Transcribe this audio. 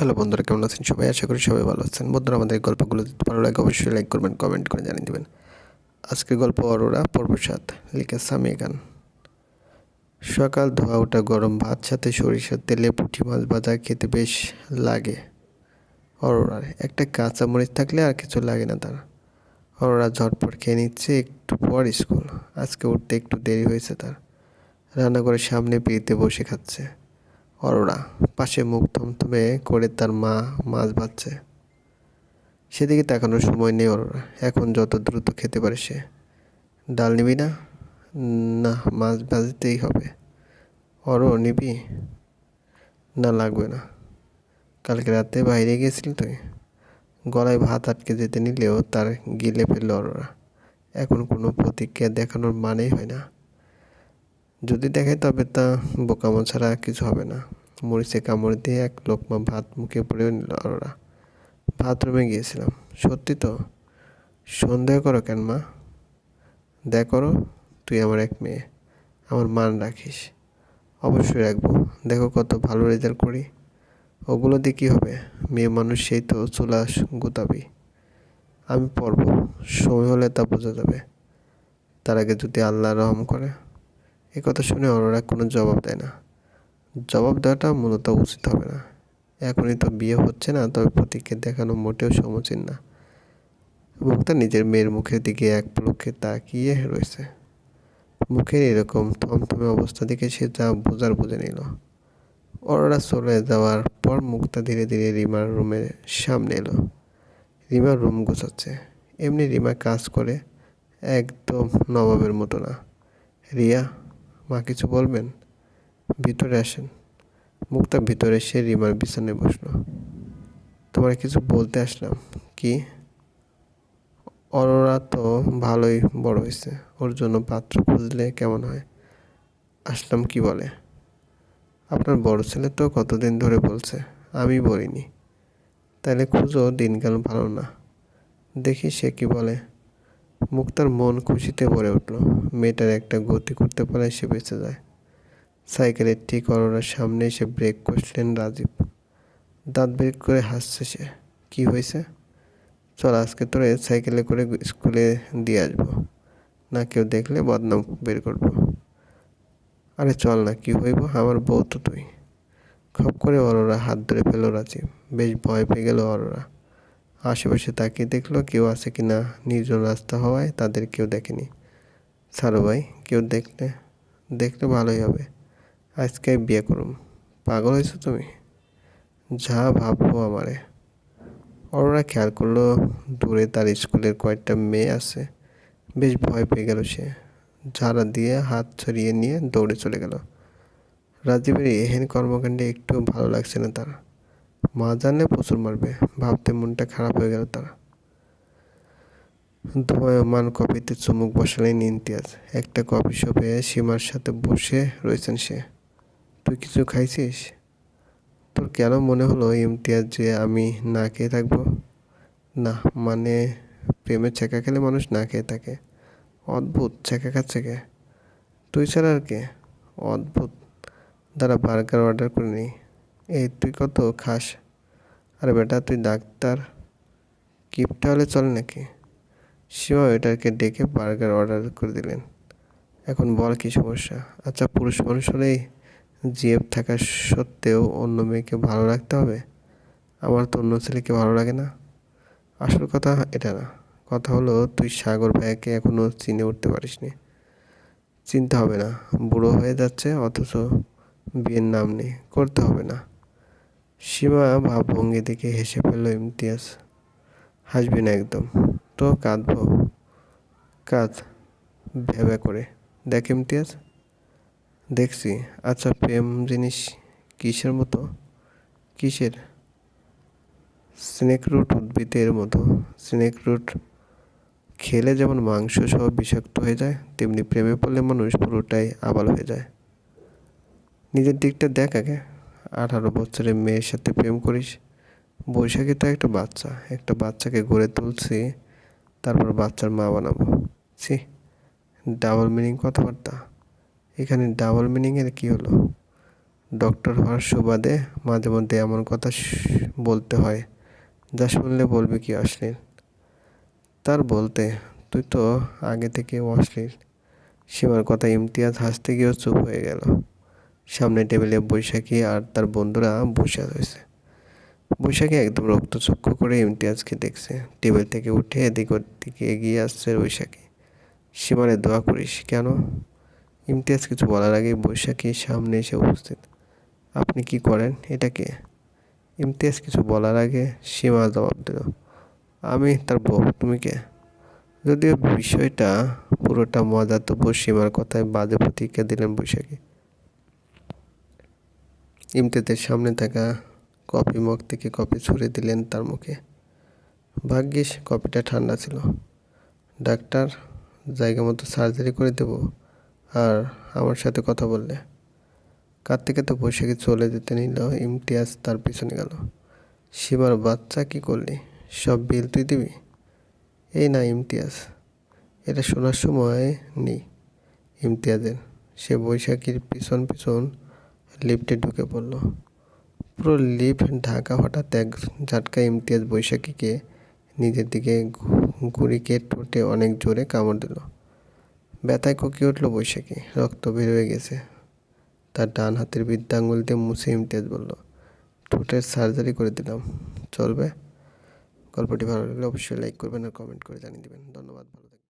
Hello বন্ধুরা, কেমন আছেন সবাই? আশা করি সবাই ভালো আছেন। বন্ধুরা, আমাদের গল্পগুলো যদি ভালো লাগে, অবশ্যই লাইক করবেন কমেন্ট করে জানিয়ে দেবেন। আজকের গল্প অরোরা, পর্ব সাত, লিখে সামিয়া খান। সকাল ধোয়া ওঠা গরম ভাত, সাথে সরিষার তেলে পুঁটি মাছ ভাজা খেতে বেশ লাগে অরোরার। একটা কাঁচা মরিচ থাকলে আর কিছু লাগে না তার। অরোরা ঝটপট খেয়ে নিচ্ছে, একটু পর স্কুল। আজকে উঠতে একটু দেরি হয়েছে তার। রান্নাঘরের সামনে পিড়িতে বসে খাচ্ছে। অরোরা পাশে মুখ থমথমে করে তার মা মাছ ভাজছে। সেদিকে তাকানোর সময় নেই অরোরা। এখন যত দ্রুত খেতে পারে সে। ডাল নিবি না? না, মাছ ভাজতেই হবে। অরো, নিবি? না, লাগবে না। কালকে রাতে বাইরে গিয়েছিলি তুই? গলায় ভাত আটকে যেতে নিলেও তার গিলে ফেলল অরোরা। এখন কোনো প্রতিক্রিয়া দেখানোর মানেই হয় না। যদি দেখে তবে তা বোকামো ছাড়া কিছু হবে না। মরিচে কামড় দিয়ে এক লোকমা ভাত মুখে পড়ে নিল ওরা বাথরুমে গিয়েছিলাম। সত্যি তো? সন্দেহ করো কেন মা? দেখ করো তুই আমার এক মেয়ে। আমার মান রাখিস। অবশ্যই রাখব। দেখো কত ভালো রেজাল্ট করি। ওগুলো দিয়ে কী হবে? মেয়ে মানুষ সেই তো চুলা গোতাবি। আমি পড়ব। সময় হলে তা বোঝা যাবে। তার আগে যদি আল্লাহ রহম করে। এ কথা শুনে অরোরা কোনো জবাব দেয় না। জবাব দেওয়াটা মূলত উচিত হবে না। এখনই তো বিয়ে হচ্ছে না, তবে প্রতীককে দেখানো মোটেও সমীচীন না। মুখটা নিজের মেয়ের মুখের দিকে এক পলক্ষে তাকিয়ে রয়েছে। মুখের এরকম থমথমে অবস্থা দেখে সে যা বোঝার বুঝে নিল। অরোরা চলে যাওয়ার পর মুখটা ধীরে ধীরে রিমার রুমের সামনে এলো। রিমার রুম গোছাচ্ছে। এমনি রিমা কাজ করে একদম নবাবের মতো না। রিয়া মা কিছু বলবেন? ভিতরে আসেন। মুখটা ভিতরে এসে রিমার বিছানায় বসল। তোমার কিছু বলতে আসলাম। কি? অরোরা তো ভালোই বড় হয়েছে। ওর জন্য পাত্র খুঁজলে কেমন হয়? আসলাম কি বলে? আপনার বড় ছেলে তো কতদিন ধরে বলছে? আমি বলিনি। তাহলে খুঁজো দিনকাল ভালো না। দেখি সে কি বলে। মুক্তার মন খুশিতে ভরে উঠল। মেয়েটার একটা গতি করতে পারে সে বেঁচে যায়। সাইকেলের ঠিক অরোরার সামনে এসে ব্রেক কষলেন রাজীব। দাঁত বের করে হাসছে সে। কী হয়েছে? চল, আজকে তোরে সাইকেলে করে স্কুলে দিয়ে আসব। না কেউ দেখলে বদনাম বের করব। আরে চল না, কি হইব? আমার বউ তো তুই। খপ করে অরোরা হাত ধরে ফেলো রাজীব। বেশ ভয় পেয়ে গেল অরোরা। আশেপাশে তাকিয়ে দেখল কেউ আছে কি না নির্জন রাস্তা হওয়ায় তাদের কেউ দেখেনি। সারো ভাই, কেউ দেখলে দেখলে ভালোই হবে। আজকে বিয়ে করুম। পাগল হয়েছো তুমি? যা ভাববো আমারে। অরোরা খেয়াল করল দূরে তার স্কুলের কয়েকটা মেয়ে আছে। বেশ ভয় পেয়ে গেল সে। ঝাড়া দিয়ে হাত ছড়িয়ে নিয়ে দৌড়ে চলে গেল। রাজীবের এহেন কর্মকাণ্ডে একটু ভালো লাগছে না তার। মা জানলে প্রচুর মারবে। ভাবতে মনটা খারাপ হয়ে গেল তার। ধোয়মান কফিতে চুমুক বসালেন ইমতিয়াজ। একটা কফি শপে সীমার সাথে বসে রয়েছেন সে। তুই কিছু খাইছিস? তোর কেন মনে হলো ইমতিয়াজ যে আমি না খেয়ে থাকব? না মানে প্রেমের ছেঁকা খেলে মানুষ না খেয়ে থাকে। অদ্ভুত ছেঁকা খাচ্ছে কে? তুই ছাড়া আর কে? অদ্ভুত। দাঁড়া, বার্গার অর্ডার করে নিই। এই তুই কত খাস? আরে বেটা, তুই ডাক্তার। কিপটা হলে চলে নাকি? সীমা ওয়েটারকে ডেকে বার্গার অর্ডার করে দিলেন। এখন বল কী সমস্যা? আচ্ছা পুরুষ মানুষ হলেই জিএফ থাকা সত্ত্বেও অন্য মেয়েকে ভালো রাখতে হবে? আমার তো অন্য ছেলেকে ভালো লাগে না। আসল কথা এটা না। কথা হলো, তুই সাগর ভাইয়াকে এখনও চিনে উঠতে পারিসনি। চিনতে হবে না। বুড়ো হয়ে যাচ্ছে, অথচ বিয়ের নাম নেই। করতে হবে না। সীমা ভাবভঙ্গি দেখে হেসে ফেলল, ইমতিয়াজ, হাসবি না একদম। তো কাঁদবো। কাঁদ, ভেবে করে। দেখ ইমতিয়াজ, দেখছি। আচ্ছা প্রেম জিনিস কিসের মতো? কিসের? স্নেক রুট উদ্ভিদের মতো। স্নেক রুট খেলে যেমন মাংস সহ বিষাক্ত হয়ে যায়, তেমনি প্রেমে পড়লে মানুষ পুরোটাই আবাল হয়ে যায়। নিজের দিকটা দেখ আগে। আঠারো বছরের মেয়ের সাথে প্রেম করিস। বৈশাখী তো একটা বাচ্চা। একটা বাচ্চাকে গড়ে তুলছি, তারপর বাচ্চার মা বানাবো। ছি ডাবল মিনিং কথাবার্তা। এখানে ডাবল মিনিংয়ের কী হলো? ডক্টর হওয়ার সুবাদে মাঝে মধ্যে এমন কথা বলতে হয়, যা শুনলে বলবে কি অশ্লীল। তার বলতে, তুই তো আগে থেকে অশ্লীল। সীমার কথা ইমতিয়াজ হাসতে গিয়েও চুপ হয়ে গেল। সামনে টেবিলে বৈশাখী আর তার বন্ধুরা বসে রয়েছে। বৈশাখী একদম রক্তচক্ষু করে ইমতিয়াজকে দেখছে। টেবিল থেকে উঠে এদিক ওদিকে এগিয়ে আসছে বৈশাখী। সীমারে দোয়া করিস, কেন? ইমতিয়াজ কিছু বলার আগেই বৈশাখী সামনে এসে উপস্থিত। আপনি কি করেন? এটা কে? ইমতিয়াজ কিছু বলার আগে সীমা জবাব দিল, আমি তার বউ, তুমি কে? যদিও বিষয়টা পুরোটা মজা তবুও সীমার কথায় বাজে প্রতিক্রিয়া দিলেন বৈশাখী। ইমতিয়াজের সামনে থাকা কফি মগ থেকে কফি ছুঁড়ে দিলেন তার মুখে। ভাগ্যিস কফিটা ঠান্ডা ছিল। ডাক্তার, জায়গা মতো সার্জারি করে দেবো আর আমার সাথে কথা বললে। কাঁদতে কাঁদতে বৈশাখী চলে যেতে নিল, ইমতিয়াজ তার পিছনে গেল। সীমার বাচ্চা কি করলি? সব বিল তুই দিবি? এই না, ইমতিয়াজ, এটা শোনার সময় নেই। ইমতিয়াজের, সে বৈশাখীর পিছন পিছন লিফটে ঢুকে পড়ল। পুরো লিফট ঢাকা হঠাৎ এক ঝাটকা ইমতিয়াজ বৈশাখীকে নিজের দিকে ঘুরিকে ঠোঁটে অনেক জোরে কামড় দিল। ব্যথায় কুকিয়ে উঠল বৈশাখী, রক্ত বের হয়ে গেছে। তার ডান হাতের বৃদ্ধাঙ্গুল দিয়ে মুছে ইমতিয়াজ বলল, ঠোঁটের সার্জারি করে দিলাম। চলবে? গল্পটি ভালো লাগলে অবশ্যই লাইক করবেন আর কমেন্ট করে জানিয়ে দেবেন। ধন্যবাদ, ভালো